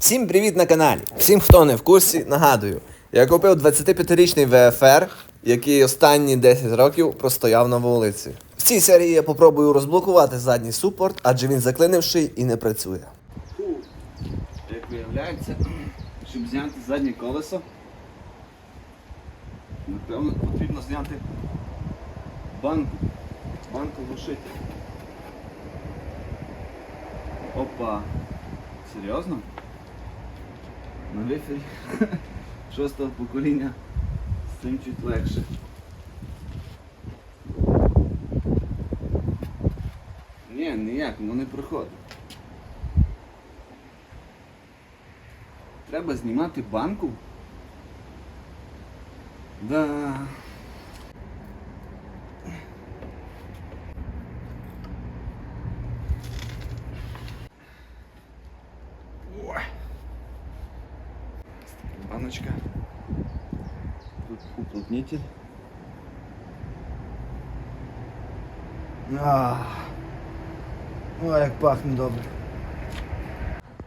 Всім привіт на каналі! Всім, хто не в курсі, нагадую, я купив 25-річний ВФР, який останні 10 років простояв на вулиці. В цій серії я попробую розблокувати задній супорт, адже він заклинивший і не працює. Як виявляється, щоб зняти заднє колесо, напевно потрібно зняти банку. Банку глушителя. Опа. Серйозно? На вифері шостого покоління з цим чуть легше. Ні, ніяк, воно не проходить. Треба знімати банку. Да. Уплотнитель. А, Ой, як пахне добре.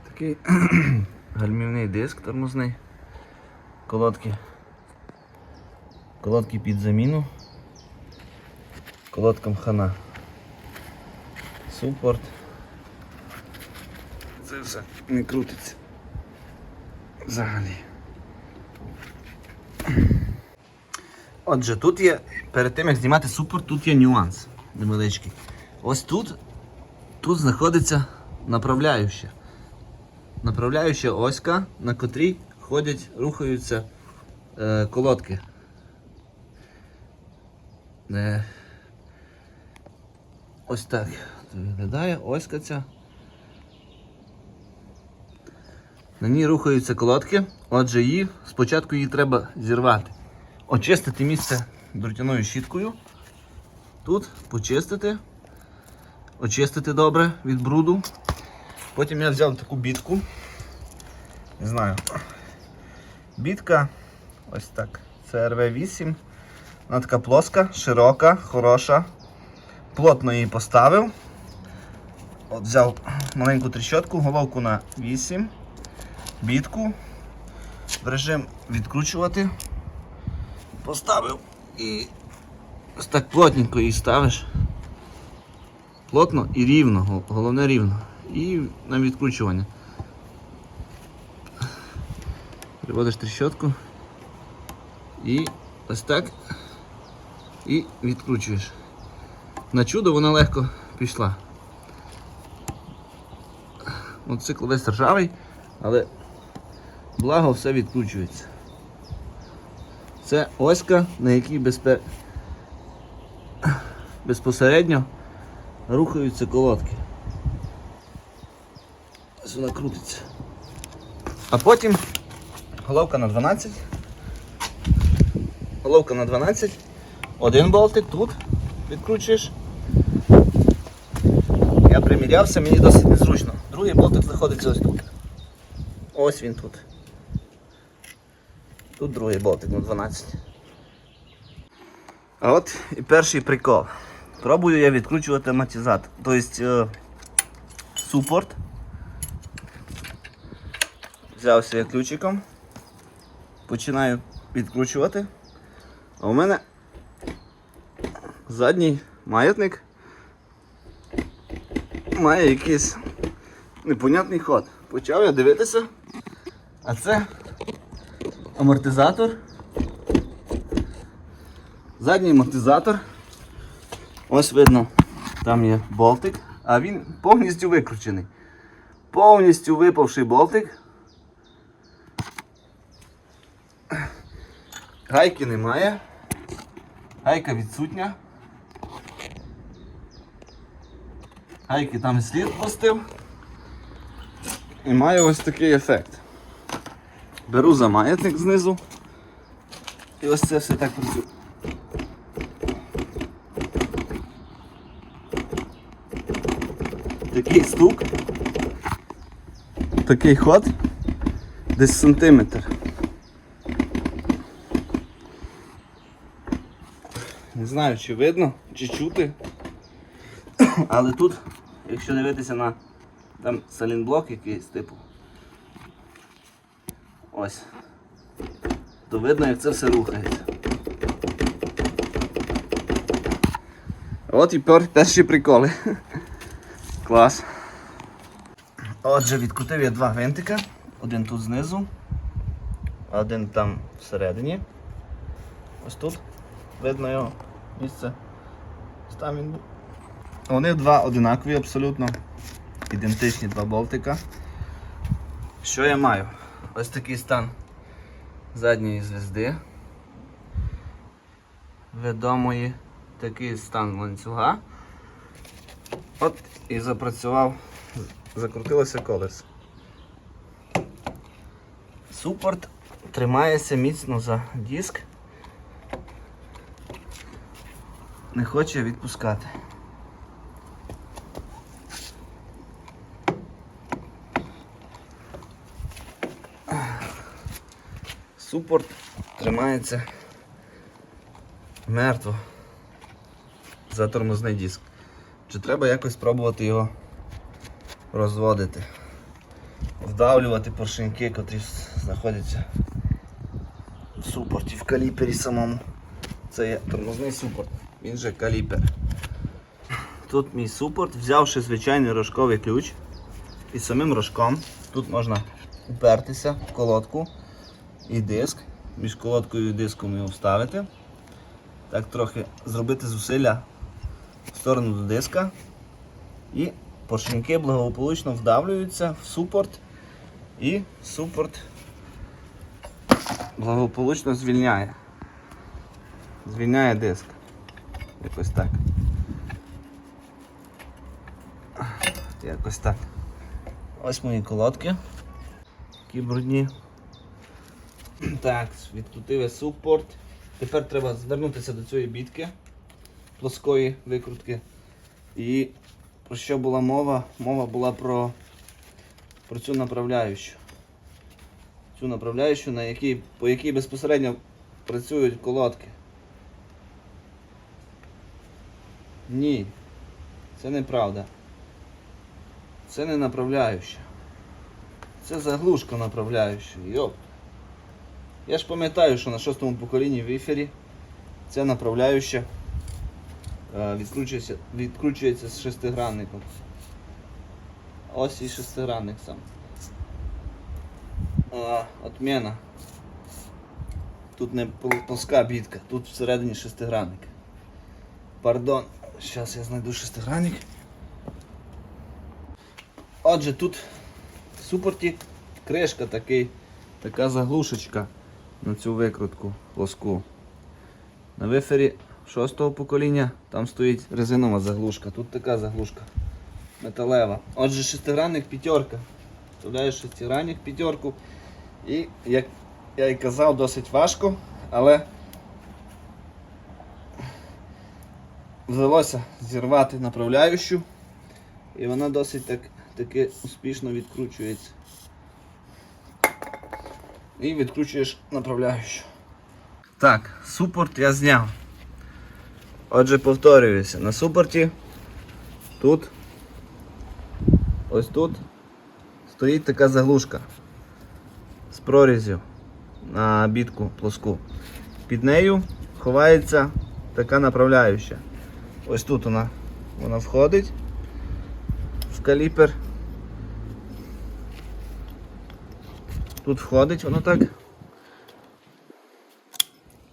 Такий гальмівний диск тормозний. Колодки. Колодки під заміну. Колодкам хана. Супорт. Це все не крутиться. Взагалі. Отже, тут є, перед тим як знімати супорт, тут є нюанс невеличкий. Ось тут, тут знаходиться направляюча направляюча оська, на котрій ходять, рухаються е, колодки. Е, ось так виглядає оська ця. На ній рухаються колодки, отже її, спочатку її треба зірвати. Очистити місце дротяною щіткою. Тут почистити, очистити добре від бруду. Потім я взяв таку бітку. Не знаю. Бітка ось так. Це РВ8. Вона така плоска, широка, хороша. Плотно її поставив. От взяв маленьку тріщотку, головку на 8, бітку. В режим відкручувати. Поставив і ось так плотненько її ставиш. Плотно і рівно, головне рівно. І на відкручування. Приводиш трещотку і ось так і відкручуєш. На чудо вона легко пішла. Мотоцикл весь ржавий, але благо все відкручується. Це оська, на якій безпе... безпосередньо рухаються колодки. Ось вона крутиться. А потім головка на 12. Головка на 12. Один болтик тут відкручуєш. Я примірявся, мені досить незручно. Другий болтик знаходиться ось тут. Ось він тут. Тут другий болтик на 12. А от і перший прикол. Пробую я відкручувати амортизатор. Тобто е, супорт. Взявся я ключиком. Починаю відкручувати. А у мене задній маятник має якийсь непонятний ход. Почав я дивитися, а це амортизатор. Задній амортизатор. Ось видно, там є болтик, а він повністю викручений. Повністю випавший болтик. Гайки немає. Гайка відсутня. Гайки там слід пустив. І маю ось такий ефект. Беру за маятник знизу. І ось це все так працює. Такий стук. Такий ход. Десь сантиметр. Не знаю, чи видно, чи чути. Але тут, якщо дивитися на там салінблок якийсь типу, Ось. То видно, як це все рухається. От і пер, перші приколи. Клас. Отже, відкрутив я два гвинтика. Один тут знизу, один там всередині. Ось тут. Видно його місце. Там він був. Вони два одинакові абсолютно. Ідентичні два болтика. Що я маю? Ось такий стан задньої звезди. Відомої такий стан ланцюга. От і запрацював, закрутилося колесо. Супорт тримається міцно за диск. Не хоче відпускати. Супорт тримається мертво за тормозний диск. Чи треба якось спробувати його розводити? Вдавлювати поршеньки, котрі знаходяться в супорті, в каліпері самому. Це є тормозний супорт, він же каліпер. Тут мій супорт, взявши звичайний рожковий ключ і самим рожком, тут можна упертися в колодку і диск. Між колодкою і диском його вставити. Так трохи зробити зусилля в сторону до диска. І поршеньки благополучно вдавлюються в супорт. І супорт благополучно звільняє. Звільняє диск. Якось так. Якось так. Ось мої колодки. Такі брудні. Так, відкрутив я супорт. Тепер треба звернутися до цієї бітки плоскої викрутки. І про що була мова? Мова була про, про цю направляючу. Цю направляючу, на якій, по якій безпосередньо працюють колодки. Ні, це неправда. Це не направляюча. Це заглушка направляюча. Йоп. Я ж пам'ятаю, що на шостому поколінні в ефірі ця направляюча е, відкручується, відкручується з шестигранником. Ось і шестигранник сам. А, отмена. Тут не плоска бітка, тут всередині шестигранник. Пардон, зараз я знайду шестигранник. Отже, тут в супорті кришка такий, така заглушечка на цю викрутку плоску. На вифері шостого покоління там стоїть резинова заглушка. Тут така заглушка металева. Отже, шестигранник п'ятерка. Вставляєш шестигранник п'ятерку. І, як я і казав, досить важко, але вдалося зірвати направляючу. І вона досить так, таки успішно відкручується. І відкручуєш направляючу. Так, супорт я зняв. Отже, повторююся, на супорті тут, ось тут стоїть така заглушка з прорізів на бітку плоску. Під нею ховається така направляюча. Ось тут вона, вона входить в каліпер. Тут входить воно так.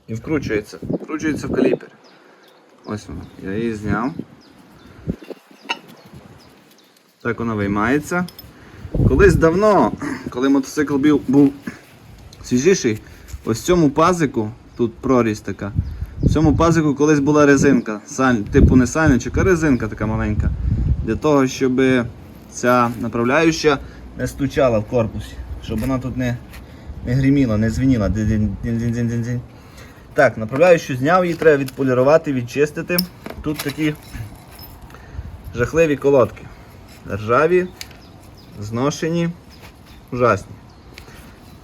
І вкручується. Вкручується в каліпер. Ось воно. Я її зняв. Так воно виймається. Колись давно, коли мотоцикл був свіжіший, ось в цьому пазику, тут прорізь така. В цьому пазику колись була резинка, саль, типу не сальничок, а резинка така маленька. Для того, щоб ця направляюча не стучала в корпусі, щоб вона тут не, не гриміла, не. Дин-дин-дин-дин-дин. Так, направляючу зняв, її треба відполірувати, відчистити. Тут такі жахливі колодки. Ржаві, зношені, ужасні.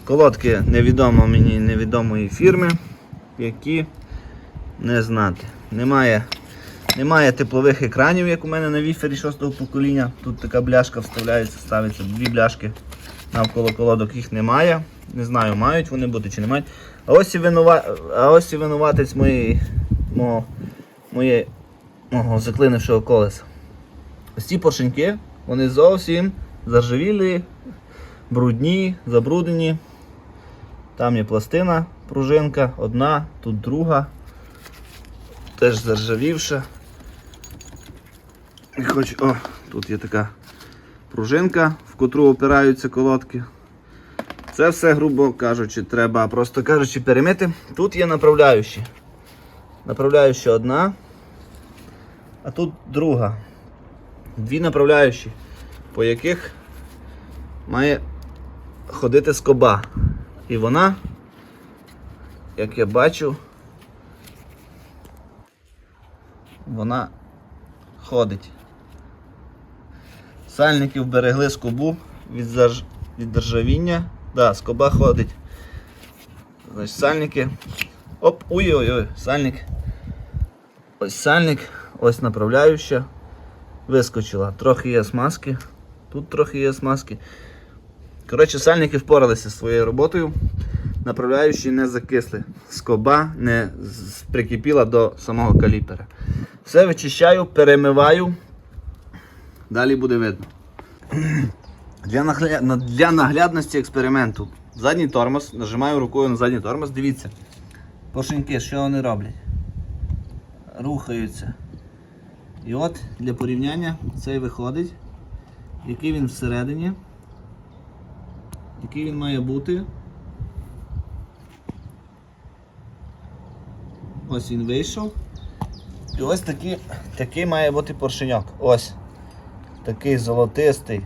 Колодки невідомо мені невідомої фірми, які не знати. Немає, немає теплових екранів, як у мене на віфері 6 покоління. Тут така бляшка вставляється, ставиться дві бляшки Навколо колодок їх немає. Не знаю, мають вони бути чи не мають. А ось і, винува... а ось і винуватець моєї, мого, моєї, мого заклинившого колеса. Ось ці поршеньки, вони зовсім заржавілі, брудні, забруднені. Там є пластина, пружинка, одна, тут друга. Теж заржавівша. І хоч, о, тут є така пружинка, в котру опираються колодки. Це все, грубо кажучи, треба, просто кажучи, перемити. Тут є направляючі. Направляюча одна, а тут друга. Дві направляючі, по яких має ходити скоба. І вона, як я бачу, вона ходить. Сальники вберегли скобу від, зарж... від державіння. Да, скоба ходить. Значить, сальники. Оп, ой-ой-ой, сальник. Ось сальник, ось направляюча. Вискочила. Трохи є смазки. Тут трохи є смазки. Коротше, сальники впоралися зі своєю роботою. Направляючі не закисли. Скоба не прикипіла до самого каліпера. Все вичищаю, перемиваю. Далі буде видно. Для, нагля... для наглядності експерименту. Задній тормоз, нажимаю рукою на задній тормоз, дивіться. Поршеньки, що вони роблять? Рухаються. І от для порівняння цей виходить, який він всередині, який він має бути. Ось він вийшов. І ось такий, такий має бути поршеньок. Ось. Такий золотистий,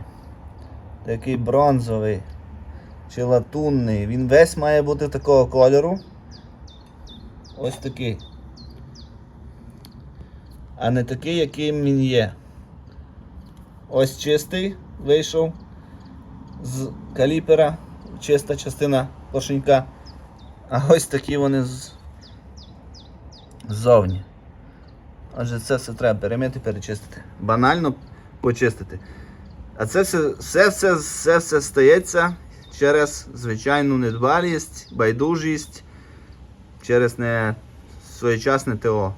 такий бронзовий чи латунний. Він весь має бути такого кольору. Ось такий. А не такий, яким він є. Ось чистий вийшов з каліпера, чиста частина поршенька. А ось такі вони ззовні. Отже, це все треба перемити, перечистити. Банально почистити. А це все, все, все, все, все стається через звичайну недбалість, байдужість, через не своєчасне ТО.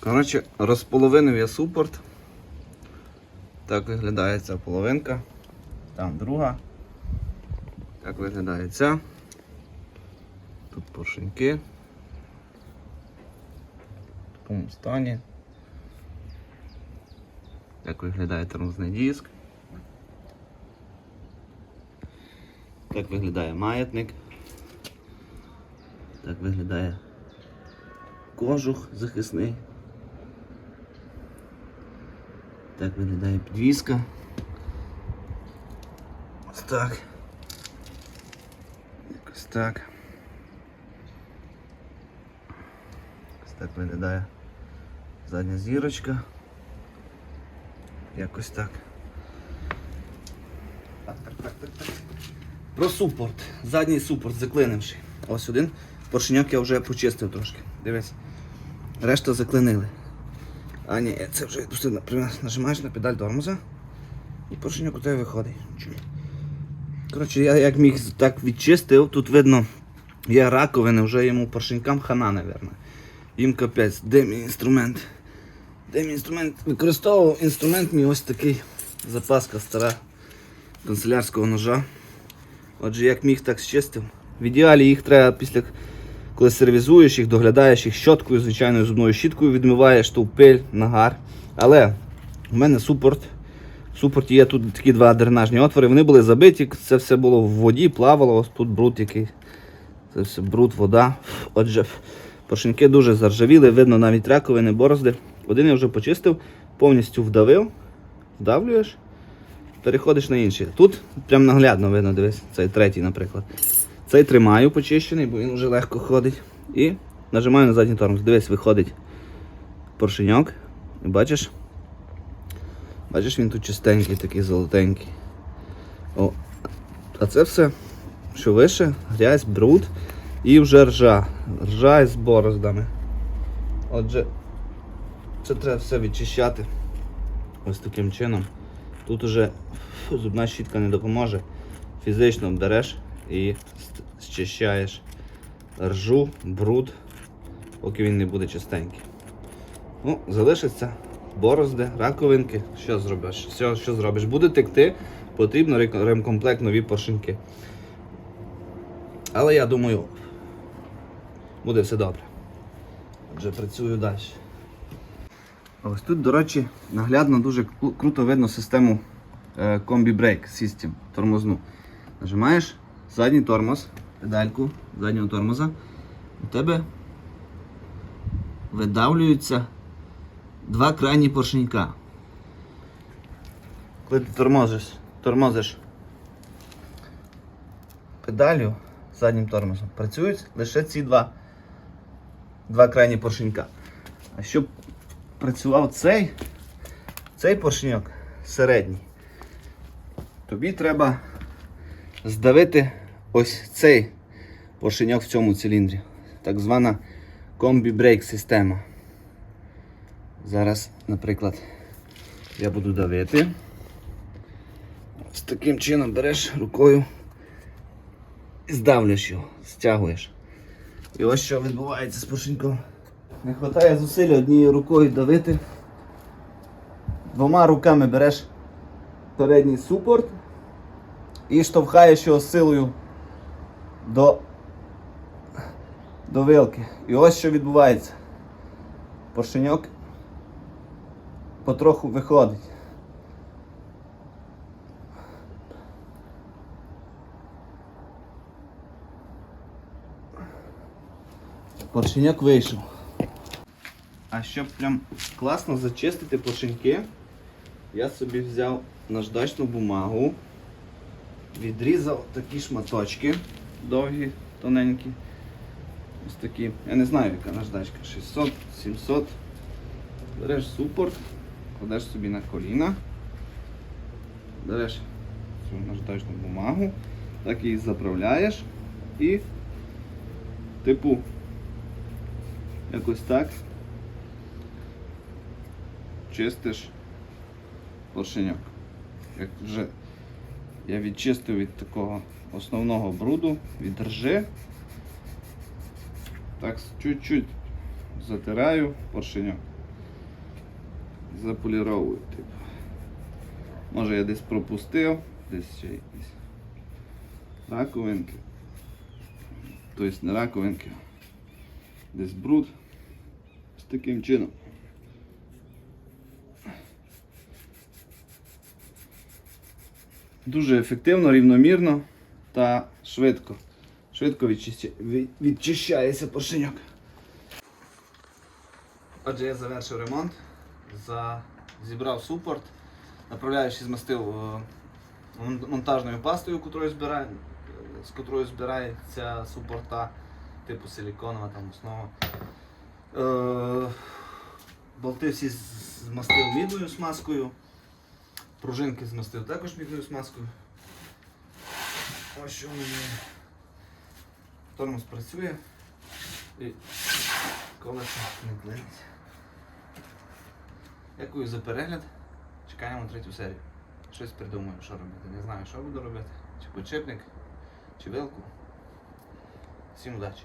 Коротше, розполовинив я супорт. Так виглядає ця половинка. Там друга. Так виглядає ця. Тут поршеньки. В такому стані. Так виглядає тормозний диск. Так виглядає маятник. Так виглядає кожух захисний. Так виглядає підвіска. Ось так. Якось так. Ось так виглядає задня зірочка. Якось так. Так, так, так, так. Про супорт. Задній супорт заклинивши. Ось один. Поршеньок я вже почистив трошки. Дивись. Решта заклинили. А ні, це вже відпустив. Наприклад, Нажимаєш на педаль тормоза і поршеньок у тебе виходить. Коротше, я як міг так відчистив, тут видно, є раковини, вже йому поршенькам хана, напевно. Їм капець, де мій інструмент? Мій інструмент? Використовував інструмент мій ось такий. Запаска стара канцелярського ножа. Отже, як міг, так зчистив. В ідеалі їх треба після, коли сервізуєш їх, доглядаєш їх щоткою, звичайною зубною щіткою, відмиваєш ту пиль, нагар. Але в мене супорт. В супорті є тут такі два дренажні отвори. Вони були забиті, це все було в воді, плавало, ось тут бруд який. Це все бруд, вода. Отже, поршеньки дуже заржавіли, видно навіть раковини, борозди. Один я вже почистив, повністю вдавив, вдавлюєш, переходиш на інший. Тут прям наглядно видно, дивись, цей третій, наприклад. Цей тримаю почищений, бо він вже легко ходить. І нажимаю на задній тормоз. Дивись, виходить поршеньок. І бачиш? Бачиш, він тут чистенький, такий золотенький. О, а це все, що вище, грязь, бруд і вже ржа. Ржа із бороздами. Отже, це треба все відчищати. Ось таким чином. Тут фу, зубна щітка не допоможе. фізично береш і зчищаєш ржу, бруд, поки він не буде чистенький. Ну, залишиться борозди, раковинки. Що зробиш? Що, що зробиш? Буде текти, потрібно ремкомплект нові поршеньки. Але я думаю, буде все добре. Вже працюю далі. Ось тут, до речі, наглядно дуже круто видно систему е, Brake System тормозну. Нажимаєш задній тормоз, педальку заднього тормоза, у тебе видавлюються два крайні поршенька. Коли ти тормозиш, тормозиш педалю заднім тормозом, працюють лише ці два, два крайні поршенька. А щоб працював цей, цей поршеньок середній, тобі треба здавити ось цей поршеньок в цьому циліндрі. Так звана комбі-брейк система. Зараз, наприклад, я буду давити. Ось таким чином береш рукою і здавлюєш його, стягуєш. І ось що відбувається з поршеньком. Не вистачає зусиль однією рукою давити. Двома руками береш передній супорт і штовхаєш його силою до, до вилки. І ось що відбувається. Поршеньок потроху виходить. Поршеньок вийшов. А щоб прям класно зачистити поршеньки, я собі взяв наждачну бумагу, відрізав такі шматочки довгі, тоненькі. Ось такі. Я не знаю, яка наждачка. 600, 700. Береш супорт, кладеш собі на коліна, береш цю наждачну бумагу, так її заправляєш і типу якось так чистиш поршеньок. Як вже я відчистив від такого основного бруду, від ржи. Так чуть-чуть затираю поршеньок. Заполіровую, типу. Може я десь пропустив, десь ще якісь раковинки. Тобто не раковинки, десь бруд. З таким чином. Дуже ефективно, рівномірно та швидко. Швидко відчищається поршеньок. Отже, я завершив ремонт, за... зібрав супорт, направляючи змастив е, монтажною пастою, котрою збирає... з котрою збирається супорта, типу силіконова там основа. Е... Болти всі змастив мідною смазкою. Пружинки змастив також бідною смазкою. Ось що мене. Тормоз працює і колеса не клинить. Дякую за перегляд. Чекаємо третю серію. Щось придумаю, що робити. Не знаю, що буду робити. Чи почепник, чи вилку. Всім удачі!